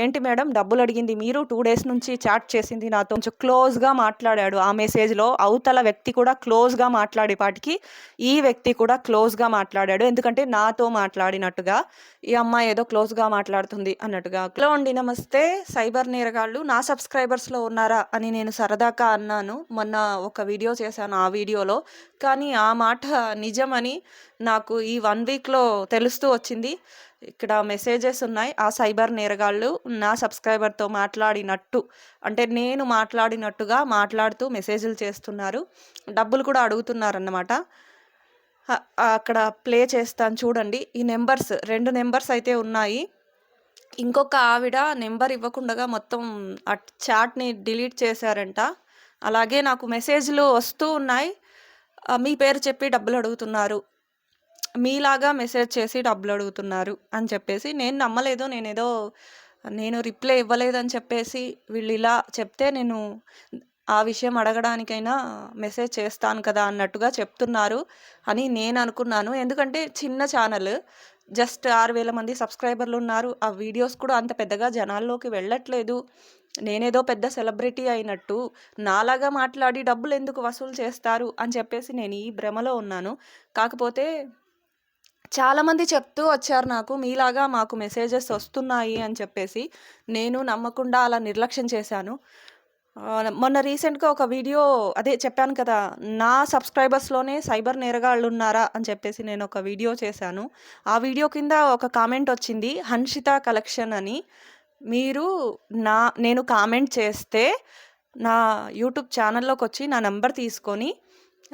ఏంటి మేడం? డబ్బులు అడిగింది మీరు టూ డేస్ నుంచి చాట్ చేసింది నాతో. కొంచెం క్లోజ్గా మాట్లాడాడు. ఆ మెసేజ్లో అవతల వ్యక్తి కూడా క్లోజ్గా మాట్లాడేపాటికి ఈ వ్యక్తి కూడా క్లోజ్గా మాట్లాడాడు. ఎందుకంటే నాతో మాట్లాడినట్టుగా ఈ అమ్మాయి ఏదో క్లోజ్గా మాట్లాడుతుంది అన్నట్టుగా. హలో అండి నమస్తే. సైబర్ నేరగాళ్ళు నా సబ్స్క్రైబర్స్లో ఉన్నారా అని నేను సరదాగా అన్నాను. మొన్న ఒక వీడియో చేశాను ఆ వీడియోలో. కానీ ఆ మాట నిజమని నాకు ఈ వన్ వీక్లో తెలుస్తూ వచ్చింది. ఇక్కడ మెసేజెస్ ఉన్నాయి. ఆ సైబర్ నేరగాళ్ళు నా సబ్స్క్రైబర్తో మాట్లాడినట్టు అంటే నేను మాట్లాడినట్టుగా మాట్లాడుతూ మెసేజ్లు చేస్తున్నారు. డబ్బులు కూడా అడుగుతున్నారన్నమాట. అక్కడ ప్లే చేస్తాను చూడండి. ఈ నెంబర్స్ రెండు నెంబర్స్ అయితే ఉన్నాయి. ఇంకొక ఆవిడ నెంబర్ ఇవ్వకుండా మొత్తం ఆ చాట్ని డిలీట్ చేశారంట. అలాగే నాకు మెసేజ్లు వస్తూ ఉన్నాయి. మీ పేరు చెప్పి డబ్బులు అడుగుతున్నారు. మీలాగా మెసేజ్ చేసి డబ్బులు అడుగుతున్నారు అని చెప్పేసి నేను నమ్మలేదు నేనేదో నేను రిప్లై ఇవ్వలేదని చెప్పేసి వీళ్ళు ఇలా చెప్తే నేను ఆ విషయం అడగడానికైనా మెసేజ్ చేస్తాను కదా అన్నట్టుగా చెప్తున్నారు అని నేను అనుకున్నాను. ఎందుకంటే చిన్న ఛానల్ జస్ట్ ఆరు వేల మంది సబ్స్క్రైబర్లు ఉన్నారు. ఆ వీడియోస్ కూడా అంత పెద్దగా జనాల్లోకి వెళ్ళట్లేదు. నేనేదో పెద్ద సెలబ్రిటీ అయినట్టు నాలాగా మాట్లాడి డబ్బులు ఎందుకు వసూలు చేస్తారు అని చెప్పేసి నేను ఈ భ్రమలో ఉన్నాను. కాకపోతే చాలామంది చెప్తూ వచ్చారు నాకు మీలాగా మాకు మెసేజెస్ వస్తున్నాయి అని చెప్పేసి. నేను నమ్మకుండా అలా నిర్లక్ష్యం చేశాను. మొన్న రీసెంట్గా ఒక వీడియో అదే చెప్పాను కదా నా సబ్స్క్రైబర్స్లోనే సైబర్ నేరగాళ్ళు ఉన్నారా? అని చెప్పేసి నేను ఒక వీడియో చేశాను. ఆ వీడియో కింద ఒక కామెంట్ వచ్చింది హన్షిత కలెక్షన్ అని. మీరు నా నేను కామెంట్ చేస్తే నా యూట్యూబ్ ఛానల్లోకి వచ్చి నా నెంబర్ తీసుకొని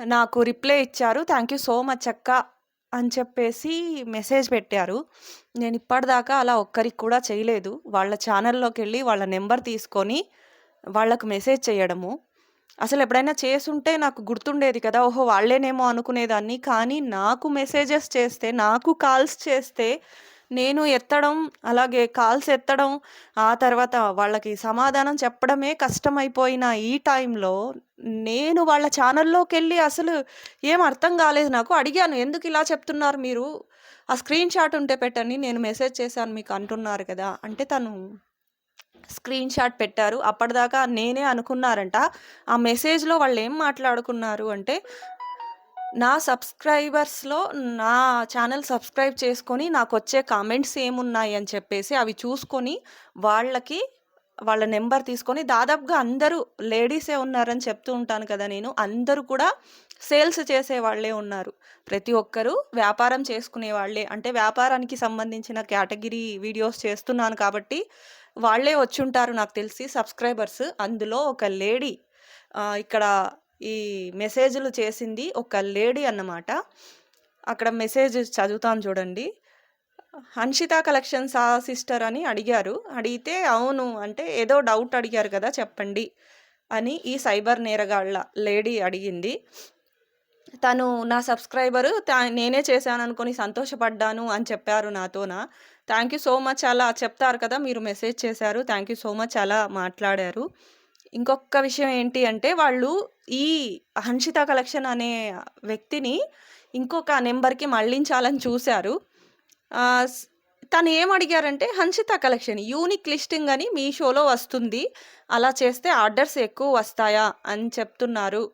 నాకు రిప్లై ఇచ్చారు. థ్యాంక్ యూ సో మచ్ అక్క. అని చెప్పేసి మెసేజ్ పెట్టారు. నేను ఇప్పటిదాకా అలా ఒక్కరికి కూడా చేయలేదు. వాళ్ళ ఛానల్లోకి వెళ్ళి వాళ్ళ నెంబర్ తీసుకొని వాళ్ళకు మెసేజ్ చేయడము. అసలు ఎప్పుడైనా చేసుంటే నాకు గుర్తుండేది కదా ఓహో వాళ్ళేనేమో అనుకునేదాన్ని. కానీ నాకు మెసేజెస్ చేస్తే నాకు కాల్స్ చేస్తే నేను ఎత్తడం అలాగే కాల్స్ ఎత్తడం ఆ తర్వాత వాళ్ళకి సమాధానం చెప్పడమే కష్టమైపోయిన ఈ టైంలో నేను వాళ్ళ ఛానల్లోకి వెళ్ళి అసలు ఏం అర్థం కాలేదు నాకు. అడిగాను ఎందుకు ఇలా చెప్తున్నారు మీరు? ఆ స్క్రీన్ షాట్ ఉంటే పెట్టండి నేను మెసేజ్ చేశాను మీకు అంటున్నారు కదా. అంటే తను స్క్రీన్ షాట్ పెట్టారు. అప్పటిదాకా నేనే అనుకున్నారంట ఆ మెసేజ్లో వాళ్ళు ఏం మాట్లాడుకున్నారు అంటే నా సబ్స్క్రైబర్స్లో నా ఛానల్ సబ్స్క్రైబ్ చేసుకొని నాకు వచ్చే కామెంట్స్ ఏమున్నాయి అని చెప్పేసి అవి చూసుకొని వాళ్ళకి వాళ్ళ నెంబర్ తీసుకొని దాదాపుగా అందరూ లేడీసే ఉన్నారని చెప్తూ ఉంటాను కదా నేను. అందరూ కూడా సేల్స్ చేసే వాళ్ళే ఉన్నారు. ప్రతి ఒక్కరూ వ్యాపారం చేసుకునే వాళ్ళే. అంటే వ్యాపారానికి సంబంధించిన కేటగిరీ వీడియోస్ చేస్తున్నాను కాబట్టి వాళ్ళే వచ్చి ఉంటారు నాకు తెలిసి సబ్స్క్రైబర్స్. అందులో ఒక లేడీ ఇక్కడ ఈ మెసేజ్లు చేసింది ఒక లేడీ అన్నమాట. అక్కడ మెసేజ్ చదువుతాను చూడండి. హన్షిత కలెక్షన్స్ ఆ సిస్టర్ అని అడిగారు. అడిగితే అవును అంటే ఏదో డౌట్ అడిగారు కదా చెప్పండి అని ఈ సైబర్ నేరగాళ్ళ లేడీ అడిగింది. తను నా సబ్స్క్రైబరు తా- నేనే చేశాను అనుకొని సంతోషపడ్డాను అని చెప్పారు నాతోన. థ్యాంక్ యూ సో మచ్ అలా చెప్తారు కదా మీరు మెసేజ్ చేశారు. థ్యాంక్ యూ సో మచ్ అలా మాట్లాడారు. ఇంకొక విషయం ఏంటి అంటే వాళ్ళు ఈ హన్షిత కలెక్షన్ అనే వ్యక్తిని ఇంకొక నెంబర్కి మళ్ళించాలని చూశారు. తను ఏం అడిగారంటే హన్షిత కలెక్షన్ యూనిక్ లిస్టింగ్ అని మీ షోలో వస్తుంది. అలా చేస్తే ఆర్డర్స్ ఎక్కువ వస్తాయా అని చెప్తున్నారు.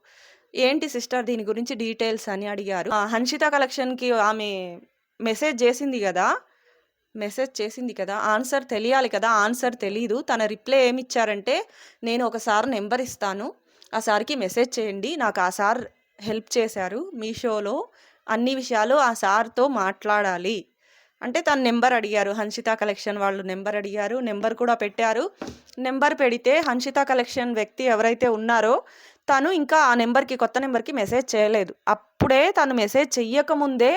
ఏంటి సిస్టర్ దీని గురించి డీటెయిల్స్ అని అడిగారు. హన్షిత కలెక్షన్కి ఆమె మెసేజ్ చేసింది కదా. మెసేజ్ చేసింది కదా ఆన్సర్ తెలియాలి కదా ఆన్సర్ తెలీదు. తన రిప్లై ఏమి ఇచ్చారంటే నేను ఒకసారి నెంబర్ ఇస్తాను. ఆ సార్కి మెసేజ్ చేయండి. నాకు ఆ సార్ హెల్ప్ చేశారు మీ షోలో అన్ని విషయాలు ఆ సార్తో మాట్లాడాలి. అంటే తన నెంబర్ అడిగారు. హన్షిత కలెక్షన్ వాళ్ళు నెంబర్ అడిగారు. నెంబర్ కూడా పెట్టారు. నెంబర్ పెడితే హన్షిత కలెక్షన్ వ్యక్తి ఎవరైతే ఉన్నారో తను ఇంకా ఆ నెంబర్కి కొత్త నెంబర్కి మెసేజ్ చేయలేదు. అప్పుడే తను మెసేజ్ చెయ్యకముందే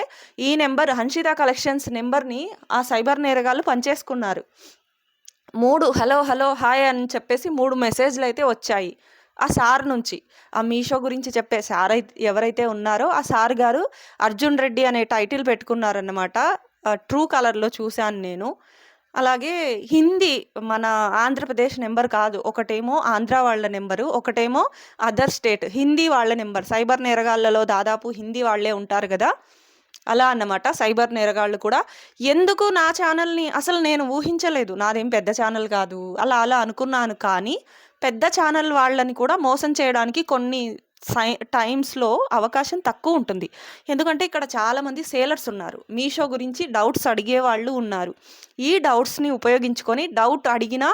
ఈ నెంబర్ హన్షిత కలెక్షన్స్ నెంబర్ని ఆ సైబర్ నేరగాళ్ళు పనిచేసుకున్నారు. మూడు హలో హలో హాయ్ అని చెప్పేసి మూడు మెసేజ్లు అయితే వచ్చాయి. ఆ సార్ నుంచి ఆ మీషో గురించి చెప్పే సార్ అయితే ఎవరైతే ఉన్నారో ఆ సార్ గారు అర్జున్ రెడ్డి అనే టైటిల్ పెట్టుకున్నారన్నమాట. ట్రూ కలర్లో చూశాను నేను. అలాగే హిందీ మన ఆంధ్రప్రదేశ్ నెంబర్ కాదు ఒకటేమో ఆంధ్ర వాళ్ళ నెంబరు ఒకటేమో అదర్ స్టేట్ హిందీ వాళ్ళ నెంబర్. సైబర్ నేరగాళ్ళలో దాదాపు హిందీ వాళ్ళే ఉంటారు కదా? అలా అన్నమాట సైబర్ నేరగాళ్ళు కూడా. ఎందుకు నా ఛానల్ని అసలు నేను ఊహించలేదు. నాదేం పెద్ద ఛానల్ కాదు. అలా అలా అనుకున్నాను కానీ పెద్ద ఛానల్ వాళ్ళని కూడా మోసం చేయడానికి కొన్ని సై టైమ్స్లో అవకాశం తక్కువ ఉంటుంది. ఎందుకంటే ఇక్కడ చాలామంది సేలర్స్ ఉన్నారు. మీషో గురించి డౌట్స్ అడిగే వాళ్ళు ఉన్నారు. ఈ డౌట్స్ని ఉపయోగించుకొని డౌట్ అడిగిన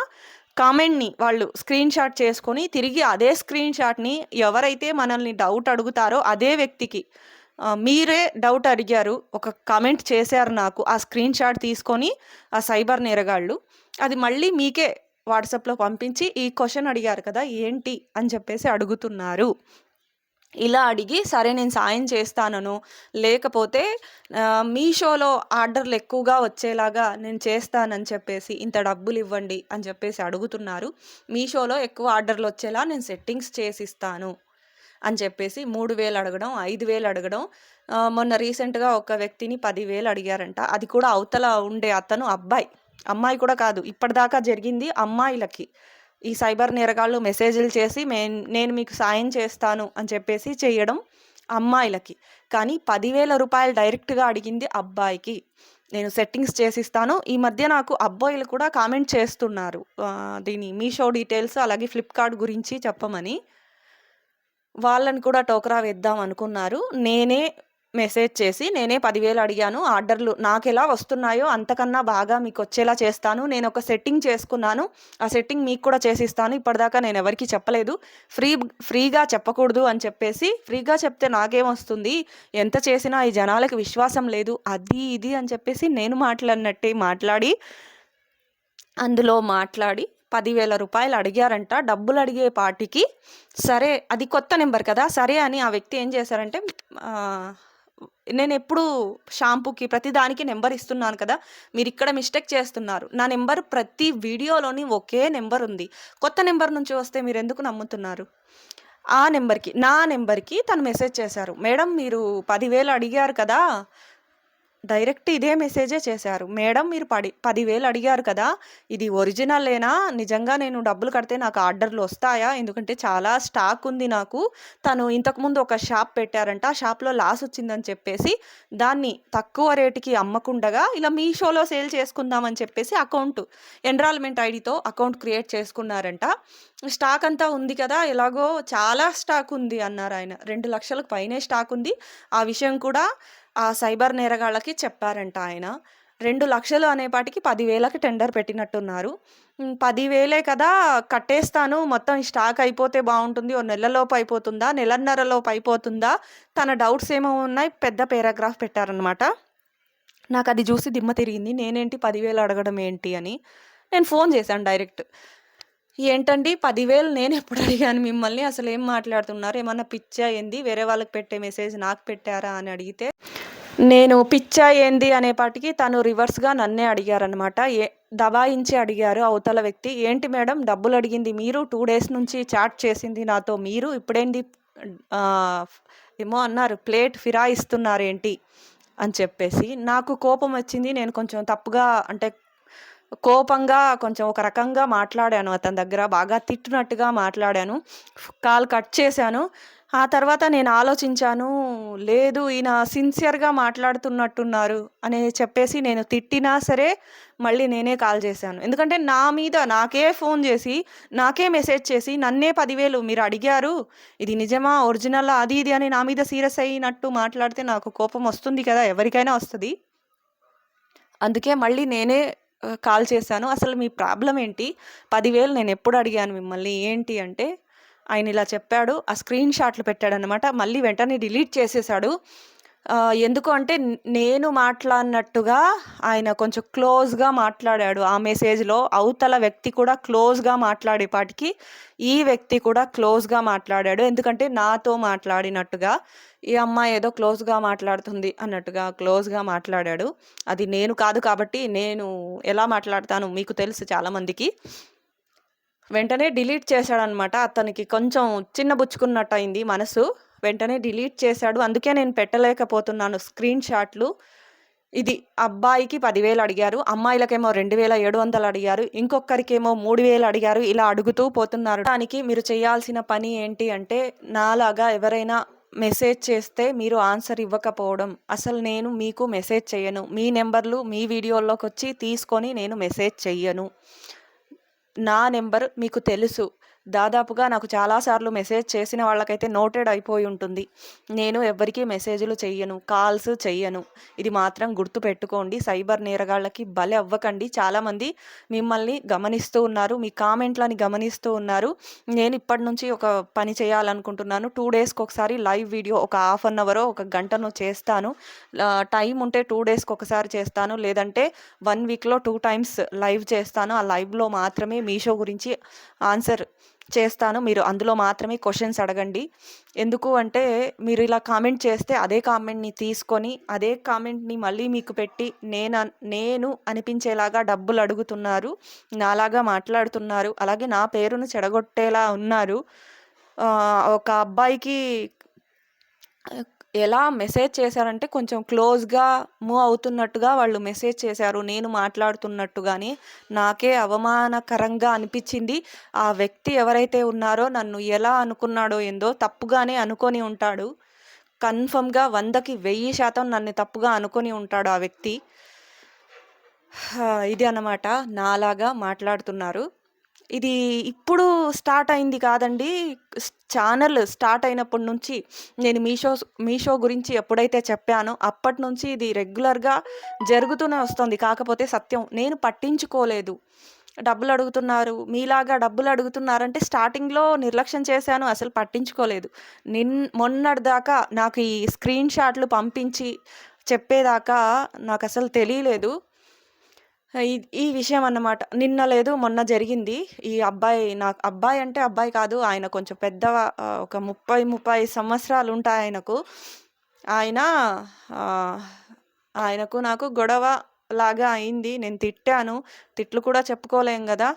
కామెంట్ని వాళ్ళు స్క్రీన్ షాట్ చేసుకొని తిరిగి అదే స్క్రీన్ షాట్ని ఎవరైతే మనల్ని డౌట్ అడుగుతారో అదే వ్యక్తికి మీరే డౌట్ అడిగారు ఒక కామెంట్ చేశారు నాకు ఆ స్క్రీన్ షాట్ తీసుకొని ఆ సైబర్ నేరగాళ్ళు అది మళ్ళీ మీకే వాట్సాప్లో పంపించి ఈ క్వశ్చన్ అడిగారు కదా ఏంటి అని చెప్పేసి అడుగుతున్నారు. ఇలా అడిగి సరే నేను సాయం చేస్తానను. లేకపోతే మీషోలో ఆర్డర్లు ఎక్కువగా వచ్చేలాగా నేను చేస్తానని చెప్పేసి ఇంత డబ్బులు ఇవ్వండి అని చెప్పేసి అడుగుతున్నారు. మీషోలో ఎక్కువ ఆర్డర్లు వచ్చేలా నేను సెట్టింగ్స్ చేసిస్తాను అని చెప్పేసి మూడు వేలు అడగడం ఐదు వేలు అడగడం. మొన్న రీసెంట్గా ఒక వ్యక్తిని పదివేలు అడిగారంట. అది కూడా అవతల ఉండే అతను అబ్బాయి. అమ్మాయి కూడా కాదు ఇప్పటిదాకా జరిగింది అమ్మాయిలకి. ఈ సైబర్ నేరగాళ్ళు మెసేజ్లు చేసి మే నేను మీకు సాయం చేస్తాను అని చెప్పేసి చేయడం అమ్మాయిలకి. కానీ పదివేల రూపాయలు డైరెక్ట్గా అడిగింది అబ్బాయికి. నేను సెట్టింగ్స్ చేసిస్తాను. ఈ మధ్య నాకు అబ్బాయిలు కూడా కామెంట్ చేస్తున్నారు. దీని మీషో డీటెయిల్స్ అలాగే ఫ్లిప్కార్ట్ గురించి చెప్పమని. వాళ్ళని కూడా టోకరా వేద్దాం అనుకున్నారు. నేనే మెసేజ్ చేసి నేనే పదివేలు అడిగాను ఆర్డర్లు నాకు ఎలా వస్తున్నాయో అంతకన్నా బాగా మీకు వచ్చేలా చేస్తాను. నేను ఒక సెట్టింగ్ చేసుకున్నాను ఆ సెట్టింగ్ మీకు కూడా చేసిస్తాను. ఇప్పటిదాకా నేను ఎవరికి చెప్పలేదు. ఫ్రీ ఫ్రీగా చెప్పకూడదు అని చెప్పేసి ఫ్రీగా చెప్తే నాకేం వస్తుంది? ఎంత చేసినా ఈ జనాలకి విశ్వాసం లేదు. అది ఇది అని చెప్పేసి నేను మాట్లాడినట్టే మాట్లాడి అందులో మాట్లాడి పదివేల రూపాయలు అడిగారంట. డబ్బులు అడిగే పార్టీకి సరే అది కొత్త నెంబర్ కదా సరే అని ఆ వ్యక్తి ఏం చేశారంటే నేను ఎప్పుడు షాంపూకి ప్రతి దానికి నెంబర్ ఇస్తున్నాను కదా మీరు ఇక్కడ మిస్టేక్ చేస్తున్నారు. నా నెంబర్ ప్రతి వీడియోలోని ఒకే నెంబర్ ఉంది. కొత్త నెంబర్ నుంచి వస్తే మీరు ఎందుకు నమ్ముతున్నారు? ఆ నెంబర్కి నా నెంబర్కి తను మెసేజ్ చేశారు. మేడం మీరు పదివేలు అడిగారు కదా డైరెక్ట్ ఇదే మెసేజే చేశారు. మేడం మీరు పడి పదివేలు అడిగారు కదా ఇది ఒరిజినలేనా? నిజంగా నేను డబ్బులు కడితే నాకు ఆర్డర్లు వస్తాయా? ఎందుకంటే చాలా స్టాక్ ఉంది నాకు. తను ఇంతకుముందు ఒక షాప్ పెట్టారంట ఆ షాప్లో లాస్ వచ్చిందని చెప్పేసి దాన్ని తక్కువ రేటుకి అమ్మకుండగా ఇలా మీషోలో సేల్ చేసుకుందామని చెప్పేసి అకౌంట్ ఎన్రాల్మెంట్ ఐడితో అకౌంట్ క్రియేట్ చేసుకున్నారంట. స్టాక్ అంతా ఉంది కదా ఎలాగో చాలా స్టాక్ ఉంది అన్నారు ఆయన. రెండు లక్షలకు పైనే స్టాక్ ఉంది. ఆ విషయం కూడా ఆ సైబర్ నేరగాళ్ళకి చెప్పారంట ఆయన. రెండు లక్షలు అనేపాటికి పదివేలకి టెండర్ పెట్టినట్టున్నారు. పదివేలే కదా కట్టేస్తాను మొత్తం స్టాక్ అయిపోతే బాగుంటుంది ఓ నెలలోపు అయిపోతుందా నెలన్నరలోపు అయిపోతుందా? తన డౌట్స్ ఏమో ఉన్నాయి పెద్ద పేరాగ్రాఫ్ పెట్టారనమాట నాకు అది చూసి దిమ్మ తిరిగింది నేనేంటి పదివేలు అడగడం ఏంటి అని. నేను ఫోన్ చేశాను డైరెక్ట్. ఏంటండి? పదివేలు నేను ఎప్పుడు అడిగాను మిమ్మల్ని? అసలు ఏం మాట్లాడుతున్నారు? ఏమన్నా పిచ్చా ఏంది? వేరే వాళ్ళకి పెట్టే మెసేజ్ నాకు పెట్టారా అని అడిగితే నేను పిచ్చా ఏంది అనేపాటికి తను రివర్స్గా నన్నే అడిగారనమాట ఏ దబాయించి అడిగారు అవతల వ్యక్తి. ఏంటి మేడం? డబ్బులు అడిగింది మీరు? టూ డేస్ నుంచి చాట్ చేసింది నాతో మీరు? ఇప్పుడేంటి ఏమో అన్నారు. ప్లేట్ ఫిరాయిస్తున్నారు ఏంటి అని చెప్పేసి నాకు కోపం వచ్చింది. నేను కొంచెం తప్పుగా అంటే కోపంగా కొంచెం ఒక రకంగా మాట్లాడాను. అతని దగ్గర బాగా తిట్టినట్టుగా మాట్లాడాను. కాల్ కట్ చేశాను. ఆ తర్వాత నేను ఆలోచించాను లేదు ఈయన సిన్సియర్గా మాట్లాడుతున్నట్టున్నారు అని చెప్పేసి నేను తిట్టినా సరే మళ్ళీ నేనే కాల్ చేశాను. ఎందుకంటే నా మీద నాకే ఫోన్ చేసి నాకే మెసేజ్ చేసి నన్నే పదివేలు మీరు అడిగారు. ఇది నిజమా ఒరిజినల్ అది ఇది అని నా మీద సీరియస్ అయినట్టు మాట్లాడితే నాకు కోపం వస్తుంది కదా ఎవరికైనా వస్తుంది. అందుకే మళ్ళీ నేనే కాల్ చేశాను. అసలు మీ ప్రాబ్లం ఏంటి? పదివేలు నేను ఎప్పుడు అడిగాను మిమ్మల్ని? ఏంటి అంటే ఆయన ఇలా చెప్పాడు. ఆ స్క్రీన్ షాట్లు పెట్టాడనమాట మళ్ళీ వెంటనే డిలీట్ చేసేసాడు ఎందుకు అంటే నేను మాట్లాడినట్టుగా ఆయన కొంచెం క్లోజ్గా మాట్లాడాడు. ఆ మెసేజ్లో అవతల వ్యక్తి కూడా క్లోజ్గా మాట్లాడేపాటికి ఈ వ్యక్తి కూడా క్లోజ్గా మాట్లాడాడు. ఎందుకంటే నాతో మాట్లాడినట్టుగా ఈ అమ్మాయి ఏదో క్లోజ్గా మాట్లాడుతుంది అన్నట్టుగా క్లోజ్గా మాట్లాడాడు. అది నేను కాదు కాబట్టి నేను ఎలా మాట్లాడతాను మీకు తెలుసు చాలామందికి వెంటనే డిలీట్ చేశాడనమాట అతనికి కొంచెం చిన్నబుచ్చుకున్నట్టు అయింది మనసు. వెంటనే డిలీట్ చేశాడు. అందుకే నేను పెట్టలేకపోతున్నాను స్క్రీన్ షాట్లు. ఇది అబ్బాయికి పదివేలు అడిగారు. అమ్మాయిలకేమో రెండు వేల ఏడు వందలు అడిగారు. ఇంకొకరికేమో మూడు వేలు అడిగారు. ఇలా అడుగుతూ పోతున్నారు. దానికి మీరు చేయాల్సిన పని ఏంటి అంటే నాలాగా ఎవరైనా మెసేజ్ చేస్తే మీరు ఆన్సర్ ఇవ్వకపోవడం. అసలు నేను మీకు మెసేజ్ చేయను. మీ నెంబర్లు మీ వీడియోల్లోకి వచ్చి తీసుకొని నేను మెసేజ్ చెయ్యను. నా నెంబర్ మీకు తెలుసు. దాదాపుగా నాకు చాలాసార్లు మెసేజ్ చేసిన వాళ్ళకైతే నోటెడ్ అయిపోయి ఉంటుంది. నేను ఎవరికీ మెసేజ్లు చెయ్యను కాల్స్ చెయ్యను. ఇది మాత్రం గుర్తు పెట్టుకోండి. సైబర్ నేరగాళ్ళకి బలి అవ్వకండి. చాలామంది మిమ్మల్ని గమనిస్తూ ఉన్నారు మీ కామెంట్లని గమనిస్తూ ఉన్నారు. నేను ఇప్పటి నుంచి ఒక పని చేయాలనుకుంటున్నాను. టూ డేస్కి ఒకసారి లైవ్ వీడియో ఒక హాఫ్ అన్ అవరో ఒక గంటను చేస్తాను. టైం ఉంటే టూ డేస్కి ఒకసారి చేస్తాను. లేదంటే వన్ వీక్లో టూ టైమ్స్ లైవ్ చేస్తాను. ఆ లైవ్లో మాత్రమే మీషో గురించి ఆన్సర్ చేస్తాను. మీరు అందులో మాత్రమే క్వశ్చన్స్ అడగండి. ఎందుకు అంటే మీరు ఇలా కామెంట్ చేస్తే అదే కామెంట్ని తీసుకొని అదే కామెంట్ని మళ్ళీ మీకు పెట్టి నేను నేను అనిపించేలాగా డబ్బులు అడుగుతున్నారు. నాలాగా మాట్లాడుతున్నారు. అలాగే నా పేరును చెడగొట్టేలా ఉన్నారు. ఒక అబ్బాయికి ఎలా మెసేజ్ చేశారంటే కొంచెం క్లోజ్గా మూవ్ అవుతున్నట్టుగా వాళ్ళు మెసేజ్ చేశారు. నేను మాట్లాడుతున్నట్టుగానే నాకే అవమానకరంగా అనిపించింది. ఆ వ్యక్తి ఎవరైతే ఉన్నారో నన్ను ఎలా అనుకున్నాడో ఏందో తప్పుగానే అనుకొని ఉంటాడు. కన్ఫర్మ్గా వందకి వెయ్యి శాతం నన్ను తప్పుగా అనుకొని ఉంటాడు ఆ వ్యక్తి. ఇది అన్నమాట నాలాగా మాట్లాడుతున్నారు. ఇది ఇప్పుడు స్టార్ట్ అయింది కాదండి. ఛానల్ స్టార్ట్ అయినప్పటి నుంచి నేను మీషో మీషో గురించి ఎప్పుడైతే చెప్పానో అప్పటి నుంచి ఇది రెగ్యులర్గా జరుగుతూనే వస్తుంది. కాకపోతే సత్యం నేను పట్టించుకోలేదు. డబ్బులు అడుగుతున్నారు. మీలాగా డబ్బులు అడుగుతున్నారంటే స్టార్టింగ్లో నిర్లక్ష్యం చేశాను అసలు పట్టించుకోలేదు. నిన్ మొన్నటిదాకా నాకు ఈ స్క్రీన్ షాట్లు పంపించి చెప్పేదాకా నాకు అసలు తెలియలేదు. ఈ ఈ విషయం అన్నమాట నిన్న లేదు మొన్న జరిగింది. ఈ అబ్బాయి నాకు అబ్బాయి అంటే అబ్బాయి కాదు ఆయన కొంచెం పెద్ద ఒక ముప్పై ముప్పై సంవత్సరాలు ఉంటాయి ఆయనకు. ఆయన ఆయనకు నాకు గొడవ లాగా అయింది. నేను తిట్టాను. తిట్లు కూడా చెప్పుకోలేం కదా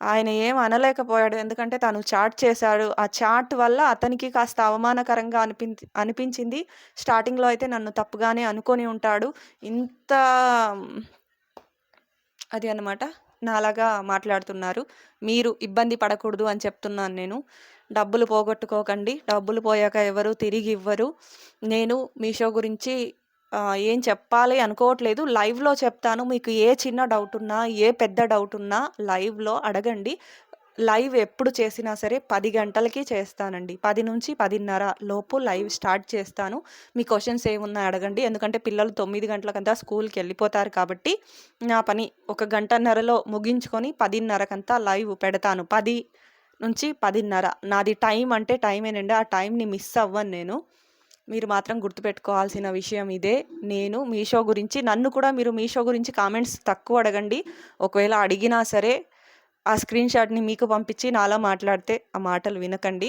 ఆయన ఏం అనలేకపోయాడు. ఎందుకంటే తను చాట్ చేశాడు. ఆ చాట్ వల్ల అతనికి కాస్త అవమానకరంగా అనిపి అనిపించింది. స్టార్టింగ్లో అయితే నన్ను తప్పుగానే అనుకొని ఉంటాడు. ఇంత అది అనమాట నాలాగా మాట్లాడుతున్నారు. మీరు ఇబ్బంది పడకూడదు అని చెప్తున్నాను నేను. డబ్బులు పోగొట్టుకోకండి. డబ్బులు పోయాక ఎవరు తిరిగి ఇవ్వరు. నేను మీషో గురించి ఏం చెప్పాలి అనుకోవట్లేదు. లైవ్లో చెప్తాను. మీకు ఏ చిన్న డౌట్ ఉన్నా ఏ పెద్ద డౌట్ ఉన్నా లైవ్లో అడగండి. లైవ్ ఎప్పుడు చేసినా సరే పది గంటలకి చేస్తానండి. పది నుంచి పదిన్నర లోపు లైవ్ స్టార్ట్ చేస్తాను. మీ క్వశ్చన్స్ ఏమున్నా అడగండి. ఎందుకంటే పిల్లలు తొమ్మిది గంటలకంతా స్కూల్కి వెళ్ళిపోతారు కాబట్టి నా పని ఒక గంటన్నరలో ముగించుకొని పదిన్నరకంతా లైవ్ పెడతాను. పది నుంచి పదిన్నర. నాది టైం అంటే టైమేనండి ఆ టైంని మిస్ అవ్వను నేను. మీరు మాత్రం గుర్తుపెట్టుకోవాల్సిన విషయం ఇదే. నేను మీషో గురించి నన్ను కూడా మీరు మీషో గురించి కామెంట్స్ తక్కువ అడగండి. ఒకవేళ అడిగినా సరే ఆ స్క్రీన్ షాట్ని మీకు పంపించి నాలా మాట్లాడితే ఆ మాటలు వినకండి.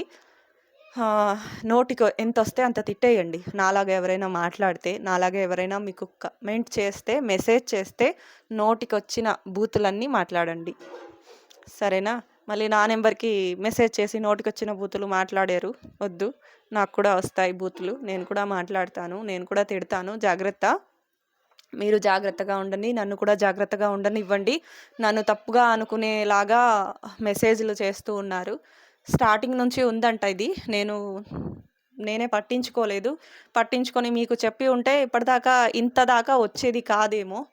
నోటికి ఎంత వస్తే అంత తిట్టేయండి. నాలాగా ఎవరైనా మాట్లాడితే నాలాగా ఎవరైనా మీకు కమెంట్ చేస్తే మెసేజ్ చేస్తే నోటికి వచ్చిన బూతులన్నీ మాట్లాడండి. సరేనా? మళ్ళీ నా నెంబర్కి మెసేజ్ చేసి నోటికి వచ్చిన బూతులు మాట్లాడారు. వద్దు. నాకు కూడా వస్తాయి బూతులు. నేను కూడా మాట్లాడతాను. నేను కూడా తిడతాను. జాగ్రత్త. మీరు జాగ్రత్తగా ఉండండి నన్ను కూడా జాగ్రత్తగా ఉండనివ్వండి. నన్ను తప్పుగా అనుకునేలాగా మెసేజ్లు చేస్తూ ఉన్నారు. స్టార్టింగ్ నుంచి ఉందంట ఇది. నేను నేనే పట్టించుకోలేదు. పట్టించుకొని మీకు చెప్పి ఉంటే ఇప్పటిదాకా ఇంత దాకా వచ్చేది కాదేమో.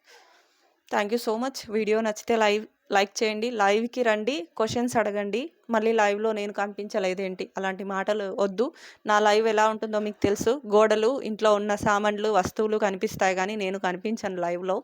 Thank you so much. Video నచ్చితే లైవ్ లైక్ చేయండి లైవ్కి రండి క్వశ్చన్స్ అడగండి. మళ్ళీ లైవ్లో నేను కనిపించలేదేంటి? అలాంటి మాటలు వద్దు. నా లైవ్ ఎలా ఉంటుందో మీకు తెలుసు. గోడలు ఇంట్లో ఉన్న సామాన్లు వస్తువులు కనిపిస్తాయి కానీ నేను కనిపించను లైవ్లో.